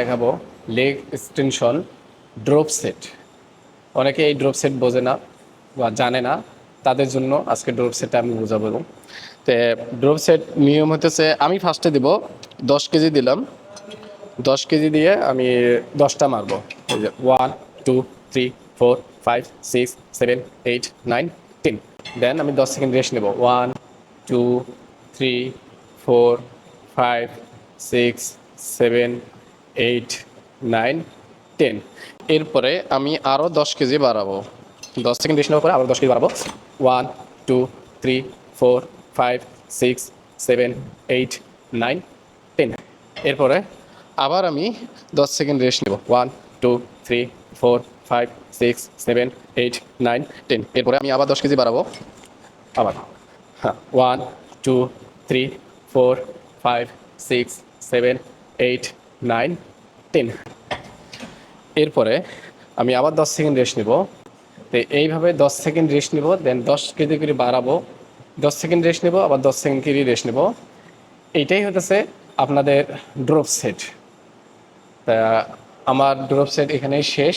দেখাবো leg extension drop set অনেকে এই ড্রপ সেট বোঝে না বা জানে না, তাদের জন্য আজকে ড্রপ সেটটা আমি বোঝাবো তো ড্রপ সেট নিয়ম হতেছে আমি ফার্স্টে দিব দশ কেজি দিলাম। দশ কেজি দিয়ে আমি দশটা মারবো। One two three four five six seven eight nine ten then আমি দশ সেকেন্ড রেস্ট নেব। One two three four five six seven eight nine ten এরপরে আমি আরও দশ কেজি বাড়াবো। দশ সেকেন্ড রেস্ট নেওয়ার পরে আরও দশ কেজি বাড়াবো। One two three four five six seven eight nine ten এরপরে আবার আমি দশ সেকেন্ড রেস্ট নেব। One two three four five six seven eight nine ten এরপরে আমি আবার দশ কেজি বাড়াবো। আবার। হ্যাঁ। One two three four five six seven eight nine ten এরপরে আমি আবার দশ সেকেন্ড রেস্ট নেব। তো এইভাবে দশ সেকেন্ড রেস্ট নেব দেন দশ কেজি করে বাড়াবো। দশ সেকেন্ড রেস্ট নেব, আবার দশ সেকেন্ড করে রেস্ট নেব। এইটাই হতেছে আপনাদের ড্রপ সেট তা আমার ড্রপ সেট এখানেই শেষ।